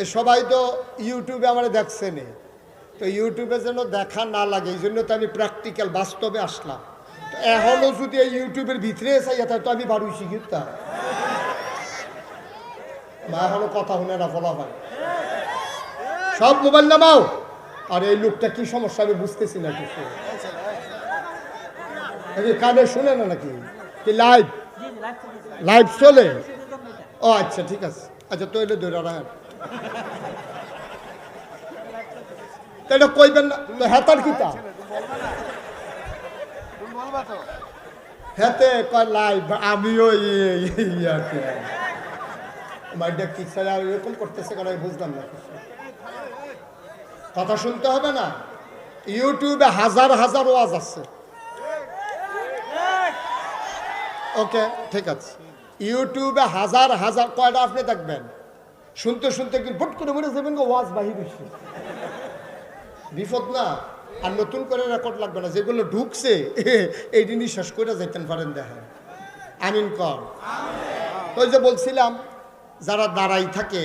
এই সবাই তো ইউটিউবে আমার দেখছে নে তো ইউটিউবে যেন দেখা না লাগে এই জন্য তো আমি প্র্যাকটিক্যাল বাস্তবে আসলাম। তো এখনও যদি এই ইউটিউবের ভিতরে চাই তো আমি বাড়ি শিখিতাম মা এখনও কথা শুনে না ফলা হয়। সব মোবাইল নামাও। আর এই লোকটা কি সমস্যা আমি বুঝতেছি না কিছু। কানে শুনে না নাকি? কি লাইভ লাইভ চলে? ও আচ্ছা ঠিক আছে। আচ্ছা তো এলে দৌড়া রাখ কইবেন না হেতে কয় লাইভ আমিও এরকম করতেছে বুঝলাম না। কথা শুনতে হবে না। ইউটিউবে হাজার হাজার ওয়াজ আছে। ওকে, ঠিক আছে। ইউটিউবে হাজার হাজার, কয়টা আপনি দেখবেন? শুনতে শুনতে কি ভুট করে মরে যাবেন গো ওয়াজ বাহির হইছে। বিপদ না আর নতুন করে রেকর্ড লাগবে না যেগুলো ঢুকছে এই জিনিস শেষ করে যাইতেন পারেন দেখেন। আমিন কর। ওই যে বলছিলাম যারা দাঁড়াই থাকে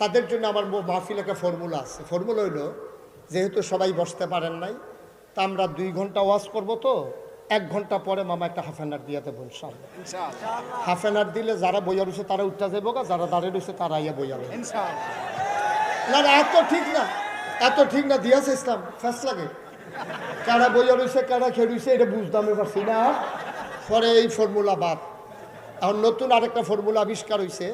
তাদের জন্য আমার মাহফিল একটা ফর্মুলা আছে। ফর্মুলা হইল যেহেতু সবাই বসতে পারেন নাই তা আমরা দুই ঘণ্টা ওয়াজ করব তো এক ঘণ্টা পরে মামা একটা হাফ অ্যান আওয়ার দিয়াতে বলছাল হাফ অ্যান আওয়ার দিলে যারা বইয়া রয়েছে তারা উঠতে যাব গা যারা দাঁড়িয়ে রয়েছে তারা ইয়া বইয়া রয়েছে না না এত ঠিক না এত ঠিক না দিয়াছে ইসলাম ফার্স্ট লাগে। কারা বইয়া রয়েছে কারা খেয়ে রয়েছে এটা বুঝতে আমি পারছি না। পরে এই ফর্মুলা বাদ। এখন নতুন আরেকটা ফর্মুলা আবিষ্কার হয়েছে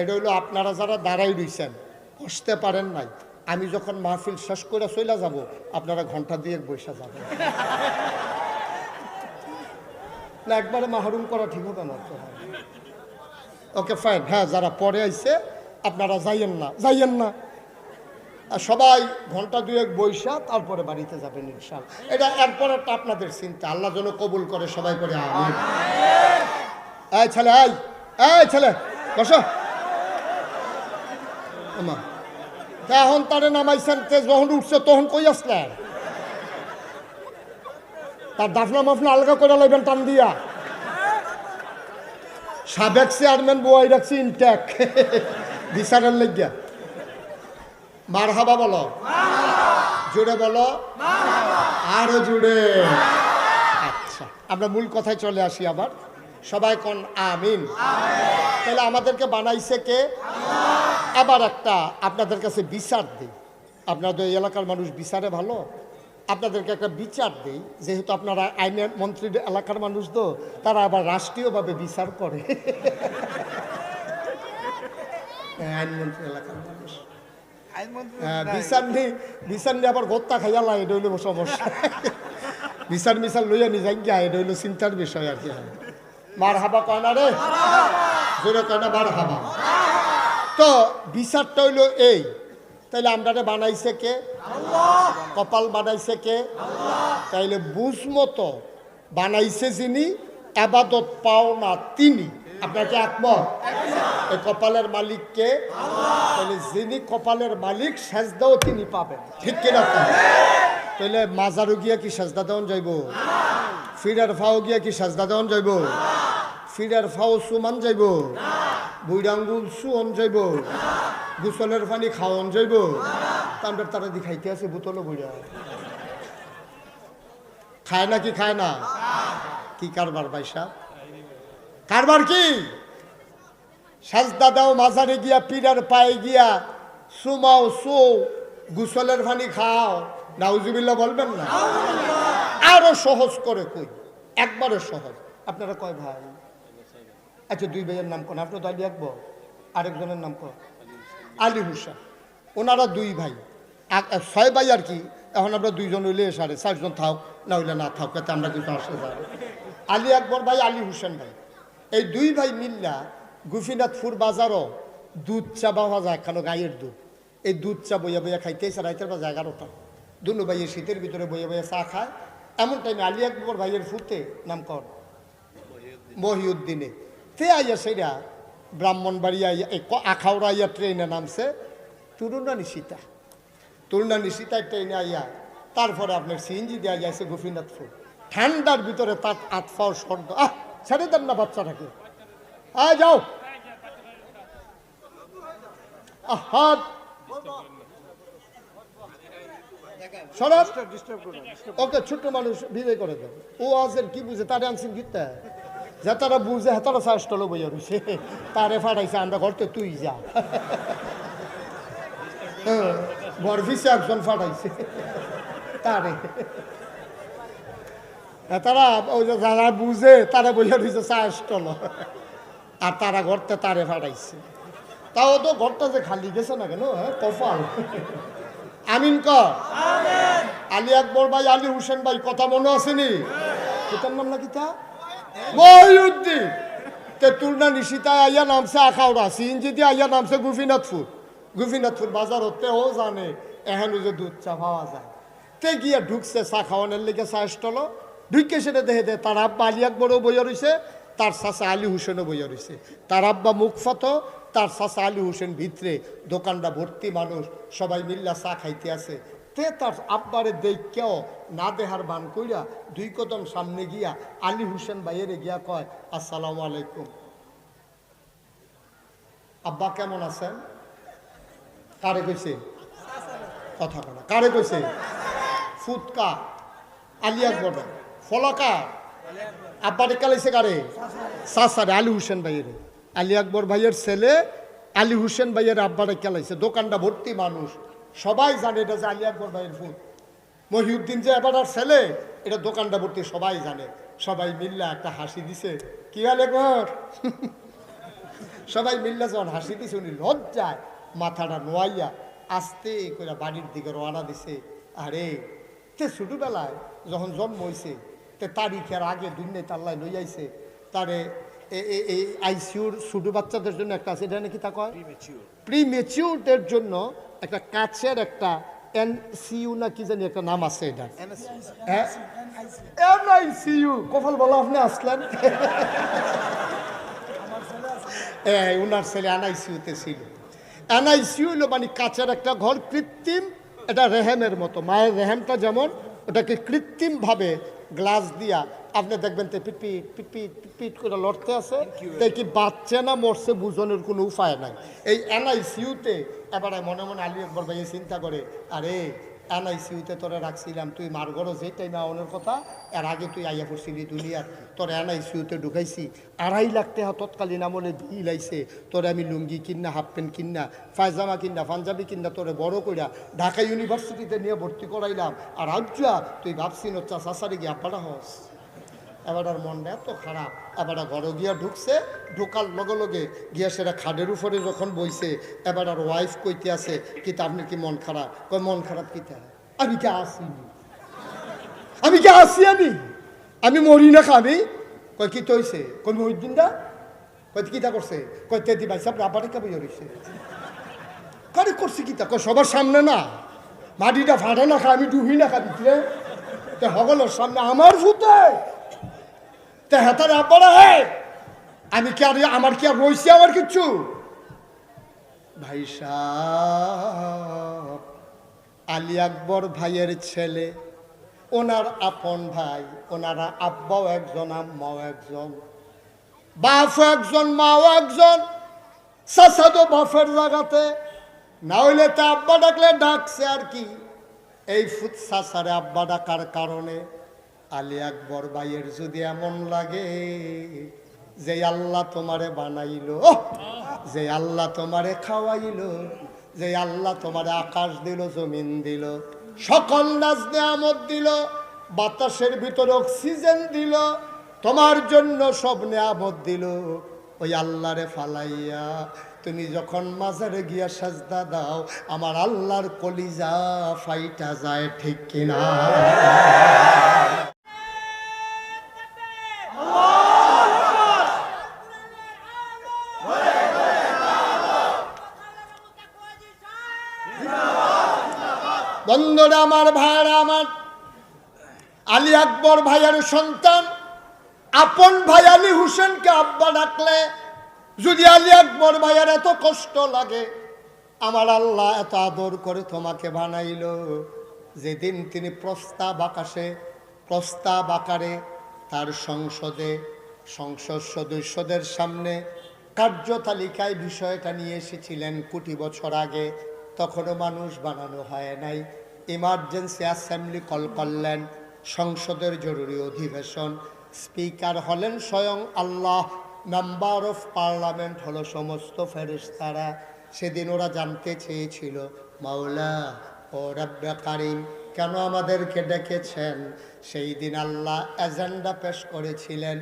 এটা হলো আপনারা যারা দাঁড়াই রয়েছেন বসতে পারেন নাই আমি যখন মাহফিল শেষ করে চলে যাব আপনারা ঘণ্টা দিয়ে বসে যাবেন। না, একবারে মাহরুম করা ঠিক হবে না। ওকে ফাইন হ্যাঁ যারা পরে আইছে, আপনারা যাইয়েন না যাইয়েন না। আর সবাই ঘণ্টা দুয়েক বৈশা তারপরে বাড়িতে যাবেন ইনশাল এটা এরপরে আপনাদের চিন্তা। আল্লাহ যেন কবুল করে সবাই করে এই ছেলে, এই এই ছেলে, বসো। আমা এখন তারে নামাইছেন তে যখন উঠছে তখন কই আসলেন? তার দাফনা মাফনা আলগা করে লাইবেন, টান দিয়া। সাবেক চেয়ারম্যান বই রাখছি ইনটেক। বিচারের লেগিয়া। মার হাবা বলো। জুড়ে বলো। আরও জুড়ে আচ্ছা আমরা মূল কথায় চলে আসি আবার। সবাই কন আমিন? তাহলে আমাদেরকে বানাইছে কে? আবার একটা আপনাদের কাছে বিচার দিই। আপনাদের এলাকার মানুষ, বিচারে ভালো? আপনাদেরকে একটা বিচার দিই যেহেতু আপনারা আইনের মন্ত্রীর এলাকার মানুষ তো তারা আবার রাষ্ট্রীয়ভাবে বিচার করে। হ্যাঁ, আইনমন্ত্রী এলাকার মানুষ। হ্যাঁ, বিচার নেই বিচার নিয়ে আবার গোত্তা খাইয়া লাই এটা হইল সমস্যা। বিচার মিশার লইয়া নি যাই গিয়া এটা হইল চিন্তার বিষয় আর কি। মার হাবা কয় না রে? জোরে কয় না মার হাবা তো বিচারটা হইল এই তাইলে আমরা বানাইছে কে? কপাল বানাইছে কে? তাইলে বুঝ মতো বানাইছে যিনি, আবাদত পাও না তিনি। আপনাকে একমত? এই কপালের মালিককে তাহলে যিনি কপালের মালিক, সেজদাও তিনি পাবেন। ঠিক কিনা? তাহলে মাজারও গিয়া কি সেজদা দেওয়ান যাইব? ফিরার ফাও গিয়া কি সেজদা দেওয়ান যাইব? ফিরার ফাও সুমান যাইব? বুইডাঙ্গুল সুয়ন যাইব? গুসলের পানি খাওয়ান যাইব। তান্ডার তারা খাইতে আছে, বোতল বুড়া খায় না কি খায় না? কি কারবার বাইসা কারবার কি? সাজদা দাও মাজারে গিয়া, পীরের পায়ে গিয়া, সুমাও সু, গুসলের পানি খাও। নাউজুবিল্লা বলবেন না? আরও সহজ করে কই? একবারে সহজ। আপনারা কয় ভাই? আচ্ছা দুই ভাইয়ের নাম কোন? আপনার তো আকবর আরেকজনের নাম কোন? আলী হুসা। ওনারা দুই ভাই। ছয় ভাই আর কি, এখন আমরা দুইজন হইলে সাড়ে চারজন থাক, না হইলে না থাক যাতে আমরা কিন্তু আসতে যাব আলী আকবর ভাই, আলী হুসেন ভাই। এই দুই ভাই মিল্লা গুফিনাথপুর বাজারও দুধ চা পাওয়া যায় কেন গাইয়ের দুধ। এই দুধ চা বইয়া বইয়া খাইতে এসে রাইতের বাজে এগারোটা। দুনু ভাইয়ের শীতের ভিতরে বইয়া বইয়া চা খায়। এমন টাইমে আলী আকবর ভাইয়ের ফুতে নাম কর? মহিউদ্দিনে। তে আইয়া সেরা ব্রাহ্মণবাড়িয়া আখাউড়া আইয়া ট্রেনে নামছে। তুরুনা নিশিতা। তুরুনা নিশিতায় ট্রেনে আইয়া তারপরে আপনার সিএনজি দেওয়া যাইছে গোপীনাথপুর। ঠান্ডার ভিতরে তার আতফাও স্বর্গ। আহ ছেড়ে দেন না বাচ্চাটাকে। আয় যাও। সরব ওকে ছোট্ট মানুষ বিদায় করে দেবে ও আজের কি বুঝে? তারে আনছেন গীতা যা তারা বুঝে তারা চাষটলো বইয়া রয়েছে। তারে ফাটাইছে আমরা ঘরতে তুই যা। হ্যাঁ, বর ফিসে একজন ফাটাইছে। তারে। হ্যাঁ, তারা ওই যে যারা বুঝে তারা বইয়া রয়েছে চাষটল আর তারা ঘরতে তারে ফাটাইছে। তাও তো ঘরটা যে খালি গেছে না কেন হ্যাঁ কপাল। আমিন কর আলী আকবর ভাই আলী হোসেন ভাই কথা মনে আসেনি কিতার নাম না কিতা মহিউদ্দিন তেতুলনা নিশিতা আইয়া নামছে আখাউড়া। সিএনজি দিয়ে আইয়া নামছে গোপীনাথপুর গোপীনাথপুর বাজার হতে ও জানে এখানে যে দুধ চা পাওয়া যায়। তে গিয়া ঢুকছে চা খাওয়ানোর লেগে চা স্টল ঢুকে সেটা দেখে দে, তার আব্বা আলী আকবরও বইয়া রয়েছে তার চাচা আলী হোসেনও বইয়া রয়েছে তার আব্বা মুখ ফত, তার চাচা আলী হোসেন ভিতরে। দোকানটা ভর্তি মানুষ, সবাই মিল্লা চা খাইতে আছে। তে তার আব্বারে দেখেও না দেহার বান কইরা দুই কদম সামনে গিয়া আলী হোসেন বাইরে গিয়া কয়, আসসালামু আলাইকুম। আব্বা কেমন আছেন? কারে কইছে? কথা কনা কারে কইছে? ফুটকা আলী আকবর। ফলকা। আব্বারে কালাইছে কারে? সাসারে আলী হোসেন ভাইয়ের। আলী আকবর ভাইয়ের ছেলে, আলী হোসেন ভাইয়ের আব্বারে কেলাইছে। দোকানটা ভর্তি মানুষ। সবাই জানে এটা যে আলী আকবর ভাইয়ের ফুট মহিউদ্দিন যে এবার আর ছেলে, এটা দোকানটা ভর্তি সবাই জানে। সবাই মিল্লা একটা হাসি দিছে। কি আলে ঘর সবাই মিল্লা যখন হাসি দিছে, উনি লজ্জায় মাথাটা নোয়াইয়া আস্তে করে বাড়ির দিকে রওনা দিছে। আরে, তে ছোটবেলায় যখন জন্ম হয়েছে তে তারিখের আগে দুনিয়ায় তাল্লায় লই আইছে তারে এই আইসিউর ছোটো বাচ্চাদের জন্য একটা আছে এটা নাকি তা কয়? প্রি মেচিউরদের জন্য একটা কাছের একটা এনসিইউ না কি জানি একটা নাম আছে এটা এনআইসিইউ কপাল বলা আপনি আসলেন? উনার ছেলে এনআইসিউতে ছিল। এনআইসিউ হলো মানে কাছের একটা ঘর কৃত্রিম এটা রেহেমের মতো। মায়ের রেহেমটা যেমন ওটাকে কৃত্রিমভাবে গ্লাস দিয়া আপনি দেখবেন তো পিটপিট পিটপিট পিটপিট করে লড়তে আছে। তাই কি বাচ্চা না মরছে বুঝনের কোনো উপায় নাই। এই এনআইসিউতে এবারে মনে মনে আলী একবার ভাইয়ে চিন্তা করে, আরে এনআইসিউতে তোরা রাখছিলাম, তুই মার ঘরও যে টাইমে আওনের কথা। এর আগে তুই আইয়া পড়ছিলি দুনিয়ার, তোর এনআইসিউতে ঢুকাইছি। আড়াই লাখ টাকা তৎকালীন আমলে বিল আইছে। তোরে আমি লুঙ্গি কিনা হাফ প্যান্ট কিনা পায়জামা কিনা পাঞ্জাবি কিনা তোরে বড় কইরা ঢাকা ইউনিভার্সিটিতে নিয়ে ভর্তি করাইলাম। আর আজ্জা তুই ভাবছি নচ্চা সাসারে গিয়ে আব্বাটা হস? এবার আর মনটা এত খারাপ। এবার আর ঘরে গিয়া ঢুকছে, ঢোকার লগে লগে গিয়া সেটা খাটের উপরে যখন বইছে, এবার ওয়াইফ কইতে আছে কিতা আপনি কি মন খারাপ? কয়, মন খারাপ কিতা আমি কি আসিনি আমি কি আসি আমি? আমি মরি না খাবি? কয়, কি তৈছে কই মহিদ্দিন দা কয়, কিতা করছে? কয় তেদি ভাই সাহেব রাবারে কাবি রইছে। কারে করছি কিতা? কয়, সবার সামনে না। মাটিটা ফাটে না খা, আমি ডুবি না খাবি তে সকলের সামনে আমার ফুটে তে হেতারে হে? আমি কি আর আমার কি আর রইছি আমার কিচ্ছু ভাই আলী আকবর ভাইয়ের ছেলে, ওনার আপন ভাই, ওনারা আব্বাও একজন, আম্মাও একজন বাপ একজন, মাও একজন, সাসাদো বাপের জায়গাতে, না হইলে তা আব্বা ডাকলে ডাকছে আর কি। এই ফুট সাসারে আব্বা ডাকার কারণে আলী আকবর ভাইয়ের যদি এমন লাগে, যে আল্লাহ তোমারে বানাইলো যে আল্লাহ তোমারে খাওয়াইলো, যে আল্লাহ তোমারে আকাশ দিল, জমিন দিল, সকল নাচ নেয়ামত দিল, বাতাসের ভিতরে অক্সিজেন দিল, তোমার জন্য সব নেয়ামত দিল, ওই আল্লাহরে ফালাইয়া তুমি যখন মাজারে গিয়া সাজদা দাও, আমার আল্লাহর কলিজা ফাইটা যায় ঠিক কিনা? বন্ধুরা আমার ভাইয়ারা আমার, আলী আকবর ভাইয়ার সন্তান, আপন ভাই আলী হুসেনকে আব্বা ডাকলে যদি আলী আকবর ভাইয়ার এত কষ্ট লাগে, আমার আল্লাহ এত আদর করে তোমাকে বানাইল। যেদিন তিনি প্রস্তাব আকাশে, প্রস্তাব আকারে তার সংসদে, সংসদ সদস্যদের সামনে কার্যতালিকায় বিষয়টা নিয়ে এসেছিলেন কোটি বছর আগে, তখনও মানুষ বানানো হয় নাই। ইমার্জেন্সি অ্যাসেম্বলি কল করলেন। সংসদের জরুরি অধিবেশন। স্পিকার হলেন স্বয়ং আল্লাহ। মেম্বার অফ পার্লামেন্ট হলো সমস্ত ফেরেশতারা। সেদিন ওরা জানতে চেয়েছিল, মাওলা, ও রব্বে কারিম, কেন আমাদেরকে ডেকেছেন? সেই দিন আল্লাহ এজেন্ডা পেশ করেছিলেন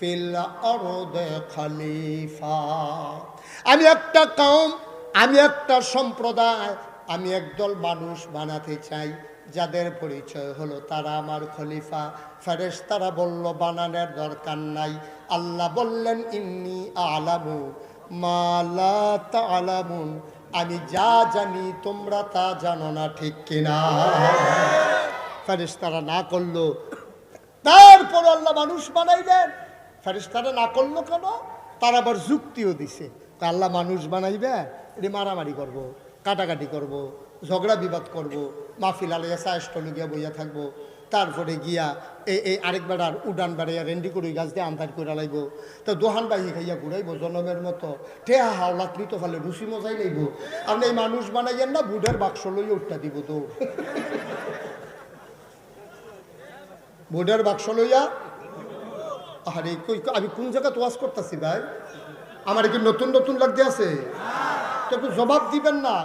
ফিল খলিফা। আমি একটা কম আমি একটা সম্প্রদায়, আমি একদল মানুষ বানাতে চাই, যাদের পরিচয় হলো তারা আমার খলিফা। ফেরেশ তারা বলল, বানানোর দরকার নাই। আল্লাহ বললেন, ইন্নি আলামু মালা আলামুন আমি যা জানি, তোমরা তা জানো না, ঠিক কিনা? ফেরেশতারা না করল। তারপর আল্লাহ মানুষ বানাইলেন। ফেরেশতারা না করল কেন? তার আবার যুক্তিও দিছে। তা আল্লাহ মানুষ বানাইবে এটি মারামারি করব, কাটাকাটি করব, ঝগড়া বিবাদ করব, মাহফিল আলিয়া চায়ষ্ট গিয়া বইয়া থাকব। তারপরে গিয়া এই এই আরেক বেড়ার উডান বেড়াইয়া রেন্ডি করে গাছ দিয়ে আন্দার করে লাইব। তো দোহান বাহি খাইয়া ঘুরাইব, জনমের মতো। ঠেহা হাওলা তো ফেলে রুচি মজাই লাইব। আপনি এই মানুষ বানাইয়েন না বুধের বাক্স লইয়া উঠটা দিব তো। বুধের বাক্স লইয়া? আরে আমি কোন জায়গা তোয়াজ করতেছি ভাই? আমার কি নতুন নতুন লাগতে আছে? তো জবাব দিবেন না।